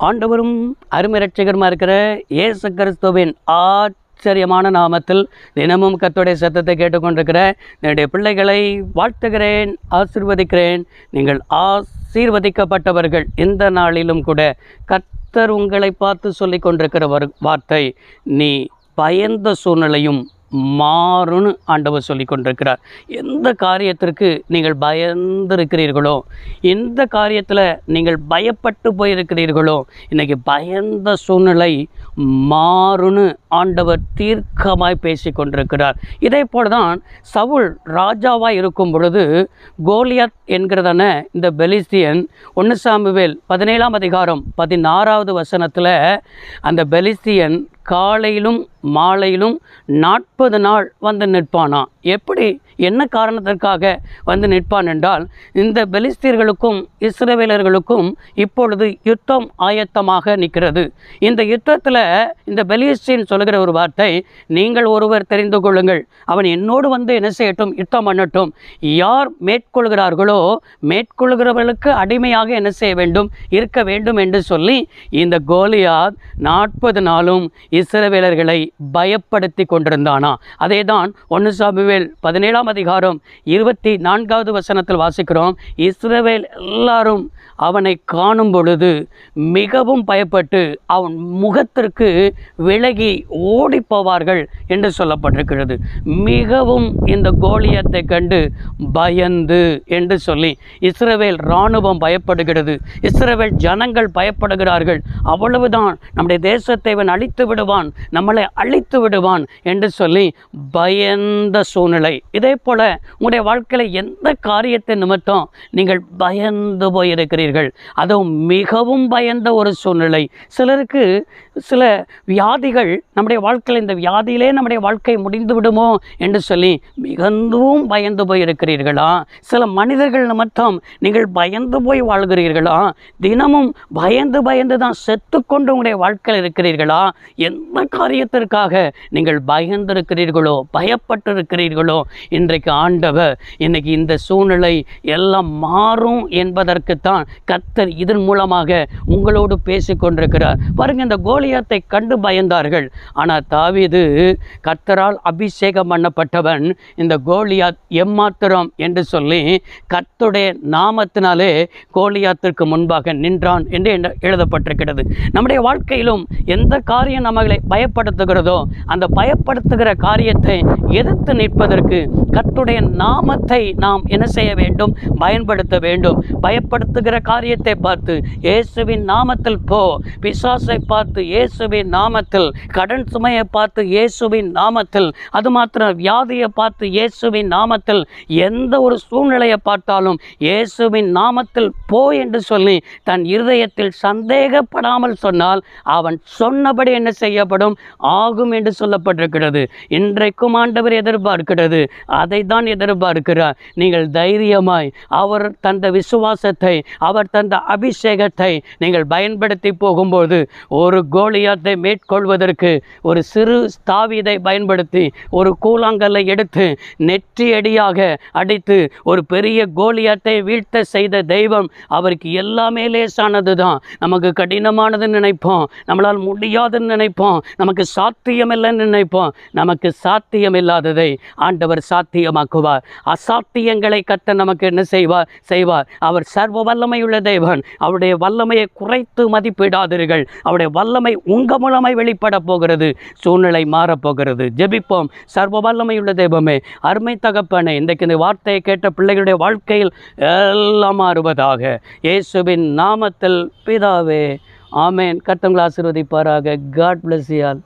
ஆண்டவரும் அருமிரட்சகருமா இருக்கிற இயேசு கிறிஸ்துவின் ஆச்சரியமான நாமத்தில் தினமும் கத்தோடைய சத்தத்தை கேட்டுக்கொண்டிருக்கிற என்னுடைய பிள்ளைகளை வாழ்த்துகிறேன் ஆசீர்வதிக்கிறேன். நீங்கள் ஆசீர்வதிக்கப்பட்டவர்கள் இந்த நாளிலும் கூட கர்த்தர் உங்களை பார்த்து சொல்லி கொண்டிருக்கிற வார்த்தை நீ பயந்த சூழ்நிலையும் மாறுன்னு ஆண்டவர் சொல்லி கொண்டிருக்கிறார். எந்த காரியத்திற்கு நீங்கள் பயந்திருக்கிறீர்களோ எந்த காரியத்தில் நீங்கள் பயப்பட்டு போயிருக்கிறீர்களோ இன்றைக்கி பயந்த சூழ்நிலை மாறுன்னு ஆண்டவர் தீர்க்கமாய் பேசி கொண்டிருக்கிறார். இதே போல தான் சவுல் ராஜாவாக இருக்கும் பொழுது கோலியாத் என்கிறதான இந்த பெலிஸ்தியன் ஒன்று சாமுவேல் பதினேழாம் அதிகாரம் பதினாறாவது வசனத்தில் அந்த பெலிஸ்தியன் காலையிலும் மாலையிலும் நாற்பது நாள் வந்து நிற்பானா? எப்படி என்ன காரணத்திற்காக வந்து நிற்பான் என்றால் இந்த பெலிஸ்தீர்களுக்கும் இஸ்ரேவேலர்களுக்கும் இப்பொழுது யுத்தம் ஆயத்தமாக நிற்கிறது. இந்த யுத்தத்தில் இந்த பெலிஸ்தீன் சொல்கிற ஒரு வார்த்தை நீங்கள் ஒருவர் தெரிந்து கொள்ளுங்கள். அவன் என்னோடு வந்து என்ன செய்யட்டும்? யுத்தம் பண்ணட்டும். யார் மேற்கொள்கிறார்களோ மேற்கொள்கிறவர்களுக்கு அடிமையாக என்ன செய்ய வேண்டும்? இருக்க வேண்டும் என்று சொல்லி இந்த கோலியாத் நாற்பது நாளும் இஸ்ரவேலர்களை பயப்படுத்தி கொண்டிருந்தானா? அதே தான் ஒன்று சாமுவேல் பதினேழாம் அதிகாரம் இருபத்தி நான்காவது வசனத்தில் வாசிக்கிறோம் இஸ்ரவேல் எல்லாரும் அவனை காணும் பொழுது மிகவும் பயப்பட்டு அவன் முகத்திற்கு விலகி ஓடி போவார்கள் என்று சொல்லப்பட்டிருக்கிறது. மிகவும் இந்த கோலியத்தை கண்டு பயந்து என்று சொல்லி இஸ்ரவேல் இராணுவம் பயப்படுகிறது. இஸ்ரவேல் ஜனங்கள் பயப்படுகிறார்கள். அவ்வளவுதான் நம்முடைய தேசத்தை இவன் அழித்து விடுவான் நம்மளை அழித்து விடுவான் என்று சொல்லி பயந்த சூழ்நிலை. இதே போல உங்களுடைய வாழ்க்கையில் எந்த காரியத்தை நிமித்தம் நீங்கள் பயந்து போயிருக்கிறீர்கள்? அதுவும் மிகவும் பயந்த ஒரு சூழ்நிலை. சிலருக்கு சில வியாதிகள் நம்முடைய வாழ்க்கையில் இந்த வியாதியிலே நம்முடைய வாழ்க்கை முடிந்து விடுமோ என்று சொல்லி மிகவும் பயந்து போயிருக்கிறீர்களா? சில மனிதர்கள் நிமித்தம் நீங்கள் பயந்து போய் வாழ்கிறீர்களா? தினமும் பயந்து பயந்து தான் செத்துக்கொண்டு உங்களுடைய வாழ்க்கையில் இருக்கிறீர்களா? எந்த காரியத்திற்காக நீங்கள் பயந்திருக்கிறீர்களோ பயப்பட்டு இருக்கிறீர்களோ இன்றைக்கு ஆண்டவர் இன்னைக்கு இந்த சூழ்நிலை எல்லாம் மாறும் என்பதற்குத்தான் கர்த்தர் இதன் மூலமாக உங்களோடு பேசி கொண்டிருக்கிறார் பாருங்க இந்த கோலியாத்தை கண்டு பயந்தார்கள். ஆனால் தாவிது கர்த்தரால் அபிஷேகம் பண்ணப்பட்டவன் இந்த கோலியாத் எம்மாத்திரம் என்று சொல்லி கத்துடைய நாமத்தினாலே கோலியாத்திற்கு முன்பாக நின்றான் என்று எழுதப்பட்டிருக்கிறது. நம்முடைய வாழ்க்கையிலும் எந்த காரியம் நம்மளை பயப்படுத்துகிறதோ அந்த பயப்படுத்துகிற காரியத்தை எதிர்த்து நிற்பதற்கு கர்த்துடைய நாமத்தை நாம் என்ன செய்ய வேண்டும்? பயன்படுத்த வேண்டும். பயப்படுத்துகிற காரியத்தை பார்த்து இயேசுவின் நாமத்தில் போ. பிசாசை பார்த்து இயேசுவின் நாமத்தில். கடன் சுமையை பார்த்து இயேசுவின் நாமத்தில். அது மாத்திரம் வியாதியை பார்த்து இயேசுவின் நாமத்தில். எந்த ஒரு சூழ்நிலையை பார்த்தாலும் இயேசுவின் நாமத்தில் போ என்று சொல்லி தன் இருதயத்தில் சந்தேகப்படாமல் சொன்னால் அவன் சொன்னபடி என்ன செய்யப்படும்? ஆகும் என்று சொல்லப்பட்டிருக்கிறது. இன்றைக்கும் ஆண்டவர் எதிர்பார்க்கிறது. அதை தான் எதிர்பார்க்கிறார். நீங்கள் தைரியமாய் அவர் தந்த விசுவாசத்தை அவர் தந்த அபிஷேகத்தை நீங்கள் பயன்படுத்தி போகும்போது ஒரு கோலியாத்தை மேற்கொள்வதற்கு ஒரு சிறு ஸ்தாவிதை பயன்படுத்தி ஒரு கூழாங்கல்லை எடுத்து நெற்றியடியாக அடித்து ஒரு பெரிய கோலியாத்தை வீழ்த்த செய்த தெய்வம் அவருக்கு எல்லாமே லேசானது தான் நமக்கு கடினமானதுன்னு நினைப்போம். நம்மளால் முடியாதுன்னு நினைப்போம். நமக்கு சாத்தியமில்லைன்னு நினைப்போம். நமக்கு சாத்தியம் இல்லாததை ஆண்டவர் சாத்தியமாக்குவார். அசாத்தியங்களை கட்ட நமக்கு என்ன செய்வார்? செய்வார். அவர் சர்வ வல்லமையுள்ள தேவன். அவருடைய வல்லமையை குறைத்து மதிப்பிடாதீர்கள். அவருடைய வல்லமை உங்க மூலமாய் வெளிப்பட போகிறது. சூழ்நிலை மாறப்போகிறது ஜெபிப்போம். சர்வ வல்லமையுள்ள தெய்வமே அருமை தகப்பனே இன்றைக்கு இந்த வார்த்தையை கேட்ட பிள்ளைகளுடைய வாழ்க்கையில் எல்லாம் மாறுவதாக. இயேசுவின் நாமத்தில் பிதாவே ஆமேன். கர்த்தங்களை ஆசீர்வதிப்பாராக. காட் பிளஸ் யால்